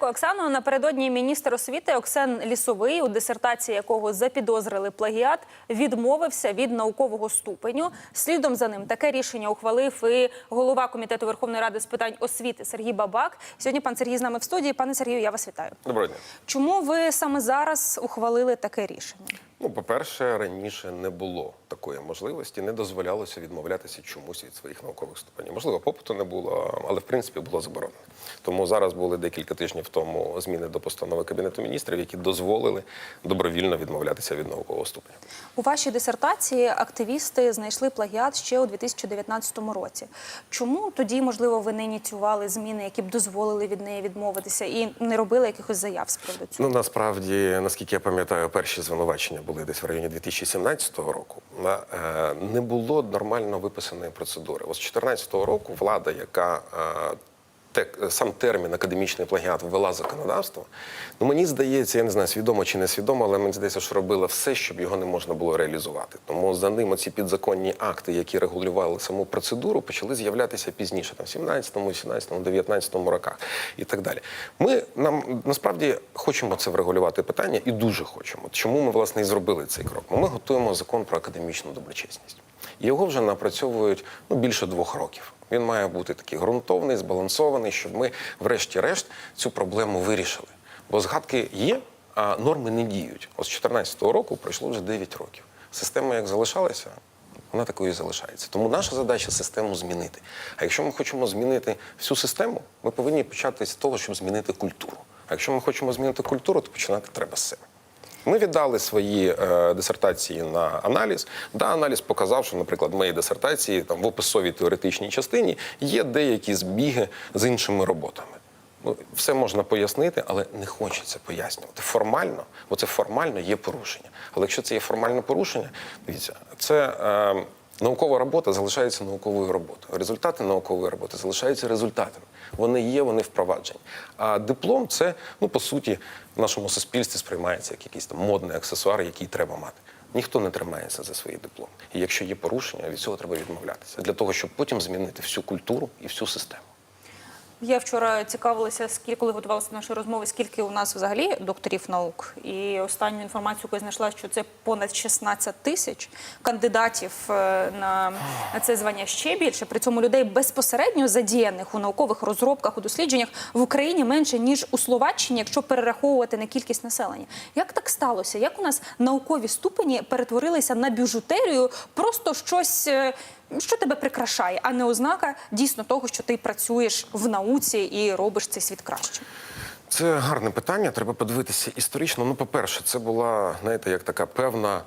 Дякую, Оксано. Напередодні міністр освіти Оксен Лісовий, у дисертації якого запідозрили плагіат, відмовився від наукового ступеню. Слідом за ним таке рішення ухвалив і голова комітету Верховної ради з питань освіти Сергій Бабак. Сьогодні пан Сергій з нами в студії. Пане Сергію, я вас вітаю. Доброго дня. Чому ви саме зараз ухвалили таке рішення? Ну, по-перше, раніше не було такої можливості, не дозволялося відмовлятися чомусь від своїх наукових ступенів. Можливо, попиту не було, але в принципі було заборонено. Тому зараз були декілька тижнів тому зміни до постанови Кабінету міністрів, які дозволили добровільно відмовлятися від наукового ступеня. У вашій дисертації активісти знайшли плагіат ще у 2019 році. Чому тоді, можливо, ви не ініціювали зміни, які б дозволили від неї відмовитися, і не робили якихось заяв з приводу цього? Ну насправді, наскільки я пам'ятаю, перші звинувачення були десь в районі 2017 року. Е, Не було нормально виписаної процедури. Ось з 2014 року влада, яка е, сам термін академічний плагіат ввела законодавство. Ну мені здається, я не знаю, свідомо чи не свідомо, але мені здається, що робила все, щоб його не можна було реалізувати. Тому за ним оці підзаконні акти, які регулювали саму процедуру, почали з'являтися пізніше, там в 17-му, 18-му, 19-му роках і так далі. Ми нам насправді хочемо це врегулювати питання і дуже хочемо. Чому ми власне і зробили цей крок? Ми готуємо закон про академічну доброчесність. Його вже напрацьовують ну, більше двох років. Він має бути такий ґрунтовний, збалансований, щоб ми, врешті-решт, цю проблему вирішили. Бо згадки є, а норми не діють. Ось з 2014 року пройшло вже 9 років. Система як залишалася, вона такою і залишається. Тому наша задача систему змінити. А якщо ми хочемо змінити всю систему, ми повинні почати з того, щоб змінити культуру. А якщо ми хочемо змінити культуру, то починати треба з себе. Ми віддали свої е, дисертації на аналіз. Да, аналіз показав, що, наприклад, в моїй дисертації там в описовій теоретичній частині є деякі збіги з іншими роботами. Ну, все можна пояснити, але не хочеться пояснювати. Формально, бо це формально є порушення. Але якщо це є формальне порушення, дивіться, це е, наукова робота залишається науковою роботою. Результати наукової роботи залишаються результатами. Вони є, вони впроваджені. А диплом це, ну по суті, в нашому суспільстві сприймається як якийсь там модний аксесуар, який треба мати. Ніхто не тримається за свої дипломи. І якщо є порушення, від цього треба відмовлятися для того, щоб потім змінити всю культуру і всю систему. Я вчора цікавилася, скільки коли готувалася до нашої розмови, скільки у нас взагалі докторів наук. І останню інформацію, яку я знайшла, що це понад 16 тисяч кандидатів е, на, це звання ще більше. При цьому людей безпосередньо задіяних у наукових розробках, у дослідженнях в Україні менше ніж у Словаччині, якщо перераховувати на кількість населення. Як так сталося? Як у нас наукові ступені перетворилися на бюжутерію, просто щось. Що тебе прикрашає, а не ознака дійсно того, що ти працюєш в науці і робиш цей світ кращим. Це гарне питання. Треба подивитися історично. Ну, по-перше, це була, знаєте, як така певна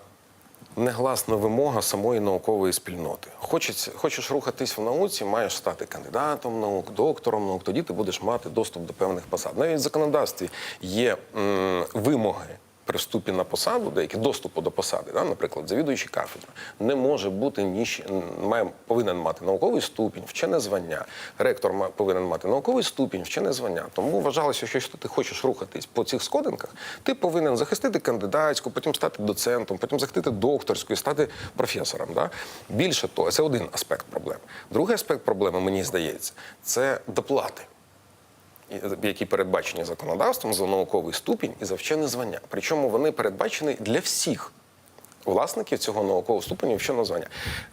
негласна вимога самої наукової спільноти. Хочеться, хочеш рухатись в науці, маєш стати кандидатом наук, доктором наук. Тоді ти будеш мати доступ до певних посад. Навіть в законодавстві є м, вимоги. При вступі на посаду, деякі доступу до посади, да, наприклад, завідуючий кафедри, не може бути ніж має повинен мати науковий ступінь, вчене звання. Ректор ма- повинен мати науковий ступінь, вчене звання. Тому вважалося, що якщо ти хочеш рухатись по цих сходинках, ти повинен захистити кандидатську, потім стати доцентом, потім захистити докторську і стати професором. Да? Більше того, це один аспект проблеми. Другий аспект проблеми, мені здається, це доплати які передбачені законодавством за науковий ступінь і за вчене звання. Причому вони передбачені для всіх власників цього наукового ступеня і вченого звання.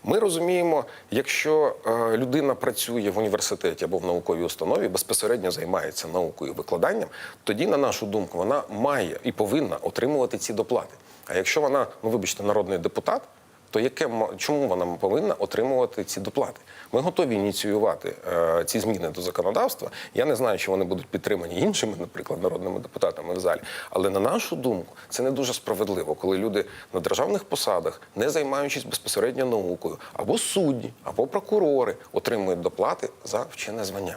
Ми розуміємо, якщо е, людина працює в університеті або в науковій установі, безпосередньо займається наукою викладанням, тоді, на нашу думку, вона має і повинна отримувати ці доплати. А якщо вона, ну вибачте, народний депутат. То яке чому вона повинна отримувати ці доплати? Ми готові ініціювати е, ці зміни до законодавства. Я не знаю, чи вони будуть підтримані іншими, наприклад, народними депутатами в залі. Але на нашу думку, це не дуже справедливо, коли люди на державних посадах, не займаючись безпосередньо наукою, або судді, або прокурори отримують доплати за вчене звання.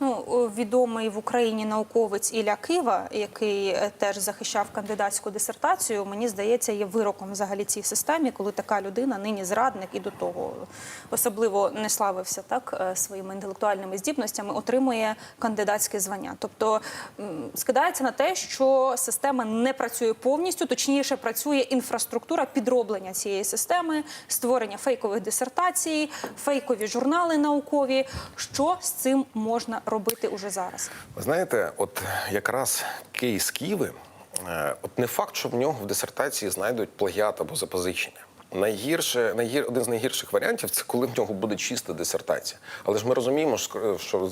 Ну, відомий в Україні науковець Ілля Кива, який е, теж захищав кандидатську дисертацію, мені здається, є вироком взагалі цій системі, коли така людина, нині зрадник і до того особливо не славився так е, своїми інтелектуальними здібностями, отримує кандидатське звання. Тобто скидається на те, що система не працює повністю, точніше працює інфраструктура підроблення цієї системи, створення фейкових дисертацій, фейкові журнали наукові. Що з цим можна робити? Робити уже зараз? Ви знаєте, от якраз кейс Києви, е, от не факт, що в нього в дисертації знайдуть плагіат або запозичення. Найгірше, найгір, один з найгірших варіантів це коли в нього буде чиста дисертація. Але ж ми розуміємо, що-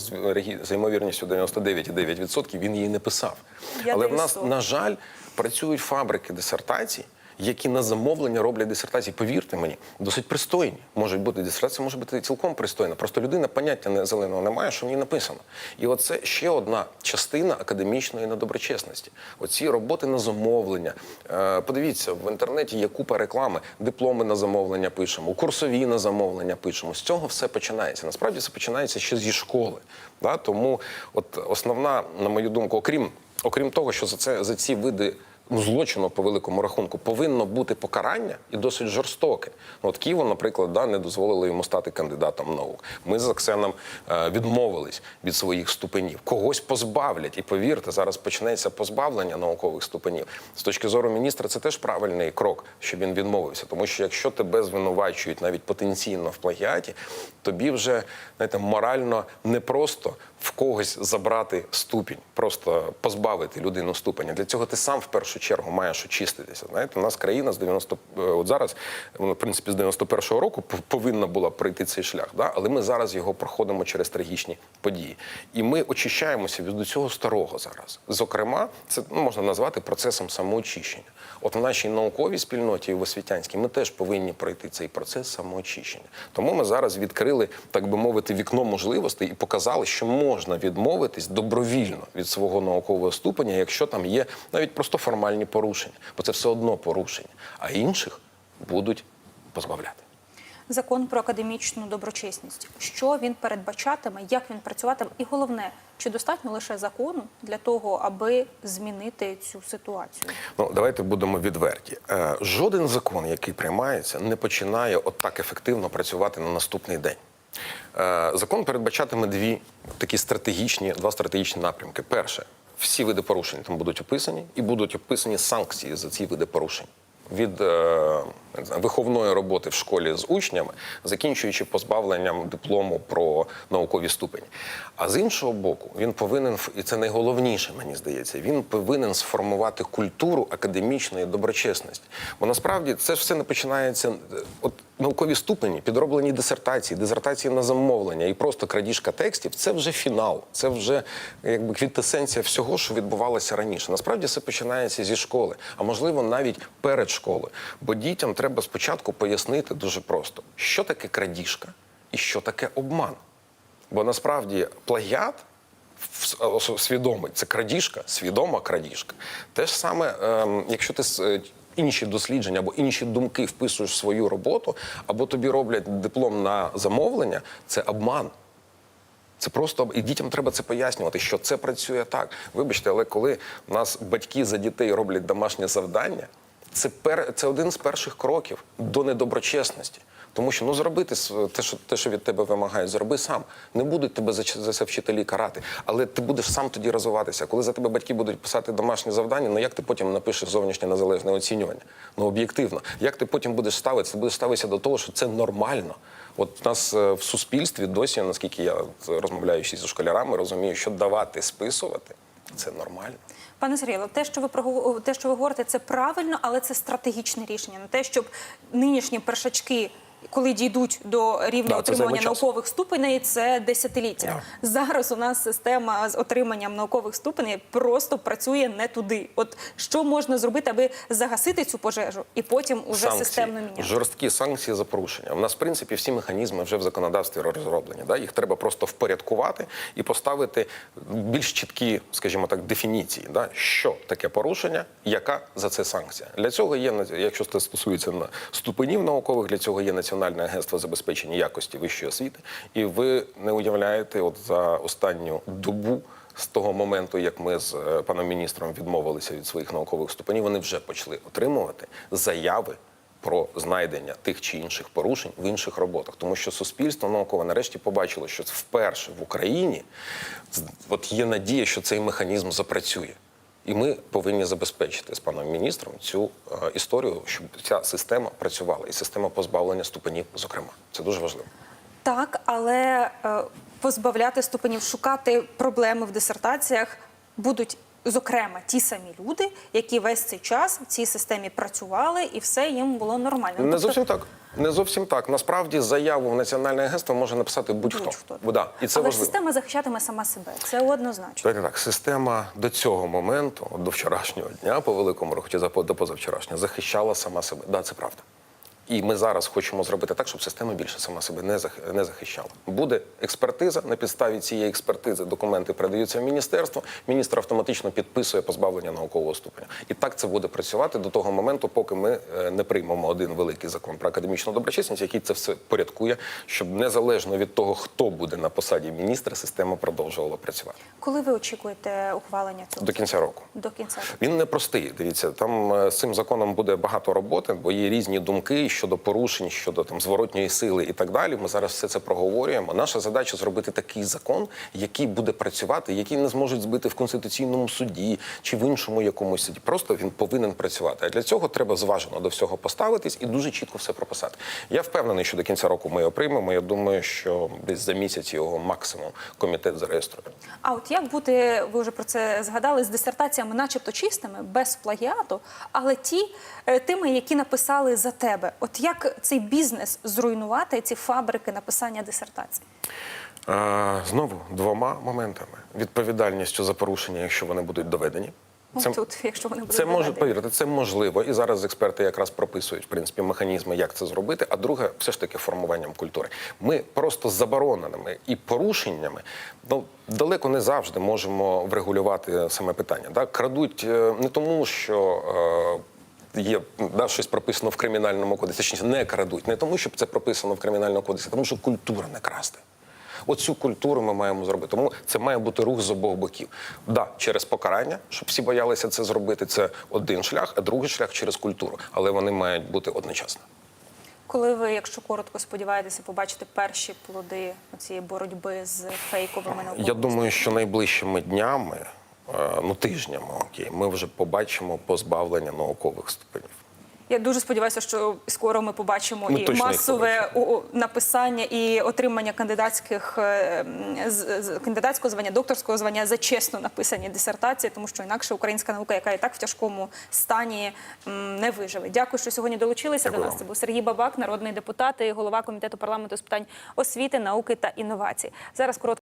з ймовірністю 99,9% він її не писав. Я Але в нас, на жаль, працюють фабрики дисертацій, які на замовлення роблять дисертації. Повірте мені, досить пристойні. Можуть бути дисертація, може бути цілком пристойна. Просто людина поняття не зеленого не має, що в ній написано. І оце ще одна частина академічної недоброчесності. Оці роботи на замовлення. Е, Подивіться, в інтернеті є купа реклами, дипломи на замовлення пишемо, курсові на замовлення пишемо. З цього все починається. Насправді це починається ще зі школи. Тому, от основна, на мою думку, окрім окрім того, що за це за ці види ну, злочину по великому рахунку повинно бути покарання і досить жорстоке. Ну, От Києву, наприклад, да, не дозволили йому стати кандидатом наук. Ми з Оксеном е, відмовились від своїх ступенів. Когось позбавлять. І повірте, зараз почнеться позбавлення наукових ступенів. З точки зору міністра, це теж правильний крок, щоб він відмовився. Тому що якщо тебе звинувачують навіть потенційно в плагіаті, тобі вже знаєте, морально не просто в когось забрати ступінь, просто позбавити людину ступеня. Для цього ти сам в першу чергу маєш очиститися. Знаєте, у нас країна з 90, е, от зараз, вона, в принципі, з 91-го року повинна була пройти цей шлях. Да? Але ми зараз його проходимо через трагічні події. І ми очищаємося від цього старого зараз. Зокрема, це ну, можна назвати процесом самоочищення. От в нашій науковій спільноті і в освітянській ми теж повинні пройти цей процес самоочищення. Тому ми зараз відкрили, так би мовити, вікно можливостей і показали, що можна відмовитись добровільно від свого наукового ступеня, якщо там є навіть просто формальні порушення, бо це все одно порушення, а інших будуть позбавляти. Закон про академічну доброчесність. Що він передбачатиме, як він працюватиме, і головне, чи достатньо лише закону для того, аби змінити цю ситуацію? Ну, давайте будемо відверті. Е, Жоден закон, який приймається, не починає от так ефективно працювати на наступний день. Е, Закон передбачатиме дві такі стратегічні, два стратегічні напрямки. Перше, всі види порушень там будуть описані, і будуть описані санкції за ці види порушень. Від е, виховної роботи в школі з учнями, закінчуючи позбавленням диплому про наукові ступені. А з іншого боку, він повинен і це найголовніше, мені здається, він повинен сформувати культуру академічної доброчесності. Бо насправді це ж все не починається. е, От наукові ступені, підроблені дисертації, дисертації на замовлення і просто крадіжка текстів це вже фінал, це вже якби квінтесенція всього, що відбувалося раніше. Насправді це починається зі школи, а можливо навіть перед школою. Бо дітям треба спочатку пояснити дуже просто, що таке крадіжка і що таке обман. Бо насправді плагіат свідомий це крадіжка, свідома крадіжка. Те ж саме, ем, якщо ти е, інші дослідження або інші думки вписуєш в свою роботу, або тобі роблять диплом на замовлення, це обман. Це просто і дітям треба це пояснювати, що це працює так. Вибачте, але коли нас батьки за дітей роблять домашнє завдання, це пер це один з перших кроків до недоброчесності. Тому що ну зробити те, що те, що від тебе вимагають, зроби сам. Не будуть тебе за, за це вчителі карати, але ти будеш сам тоді розвиватися. Коли за тебе батьки будуть писати домашнє завдання, ну як ти потім напишеш зовнішнє незалежне оцінювання? Ну об'єктивно, як ти потім будеш ставитися? Ти будеш ставитися до того, що це нормально. От в нас е, в суспільстві досі, наскільки я от, розмовляючи зі школярами, розумію, що давати списувати це нормально. Пане Сергію, те, що ви те, що ви говорите, це правильно, але це стратегічне рішення. на те, щоб нинішні першачки. Коли дійдуть до рівня Да, отримання наукових ступеней, це десятиліття. Зараз у нас система з отриманням наукових ступеней просто працює не туди. От що можна зробити, аби загасити цю пожежу і потім уже системно міняти? жорсткі санкції за порушення. У нас, в принципі, всі механізми вже в законодавстві розроблені. Да? Їх треба просто впорядкувати і поставити більш чіткі, скажімо так, дефініції. Да? Що таке порушення, яка за це санкція. Для цього є, якщо це стосується на ступенів наукових, для цього є Національне агентство забезпечення якості вищої освіти. І ви не уявляєте, от за останню добу. З того моменту, як ми з е, паном міністром відмовилися від своїх наукових ступенів, вони вже почали отримувати заяви про знайдення тих чи інших порушень в інших роботах, тому що суспільство наукове нарешті побачило, що вперше в Україні от є надія, що цей механізм запрацює. І ми повинні забезпечити з паном міністром цю е, історію, щоб ця система працювала, і система позбавлення ступенів, зокрема, це дуже важливо. Так, але е, позбавляти ступенів, шукати проблеми в дисертаціях будуть. Зокрема, ті самі люди, які весь цей час в цій системі працювали, і все їм було нормально. Не тобто- зовсім так. Не зовсім так. Насправді заяву в національне агентство може написати будь-хто. Будь-хто. Да, і це Але важливо. система захищатиме сама себе. Це однозначно. Так, так, система до цього моменту, до вчорашнього дня, по великому рахунку, чи до позавчорашнього, захищала сама себе. Да, це правда. І ми зараз хочемо зробити так, щоб система більше сама себе не не захищала. Буде експертиза. На підставі цієї експертизи документи передаються в міністерство. Міністр автоматично підписує позбавлення наукового ступеня. І так це буде працювати до того моменту, поки ми е, не приймемо один великий закон про академічну доброчесність, який це все порядкує, щоб незалежно від того, хто буде на посаді міністра, система продовжувала працювати Коли ви очікуєте ухвалення цього до кінця року. до кінця? Він непростий. Дивіться, там е, з цим законом буде багато роботи, бо є різні думки щодо порушень, щодо там зворотньої сили і так далі. Ми зараз все це проговорюємо. Наша задача зробити такий закон, який буде працювати, який не зможуть збити в конституційному суді чи в іншому якомусь суді. Просто він повинен працювати. А для цього треба зважено до всього поставитись і дуже чітко все прописати. Я впевнений, що до кінця року ми його приймемо. Я думаю, що десь за місяць його максимум комітет зареєструє. А от як бути, ви вже про це згадали, з дисертаціями, начебто чистими, без плагіату, але ті е, тими, які написали за тебе. Як цей бізнес зруйнувати, ці фабрики написання дисертацій? Е, Знову двома моментами: відповідальністю за порушення, якщо вони будуть доведені. От тут, якщо вони будуть це може повірте, це можливо. І зараз експерти якраз прописують в принципі механізми, як це зробити. А друге, все ж таки формуванням культури. Ми просто забороненими і порушеннями ну далеко не завжди можемо врегулювати саме питання. Да? Крадуть е, не тому, що. Є да, щось прописано в кримінальному кодексі, точніше, не крадуть, не тому, що це прописано в кримінальному кодексі, а тому що культура не красти. Оцю культуру ми маємо зробити. Тому це має бути рух з обох боків. Да, через покарання, щоб всі боялися це зробити. Це один шлях, а другий шлях через культуру. Але вони мають бути одночасно. Коли ви, якщо коротко сподіваєтеся, побачити перші плоди цієї боротьби з фейковими науковими Я думаю, що найближчими днями, ну тижнями, окей, ми вже побачимо позбавлення наукових ступенів. Я дуже сподіваюся, що скоро ми побачимо Ми і масове о- о, написання і отримання кандидатських е, кандидатського звання, докторського звання за чесно написані дисертації, тому що інакше українська наука, яка і так в тяжкому стані, не виживе. Дякую, що сьогодні долучилися Дякую до нас. Це був Сергій Бабак, народний депутат і голова комітету парламенту з питань освіти, науки та інновацій. Зараз коротко.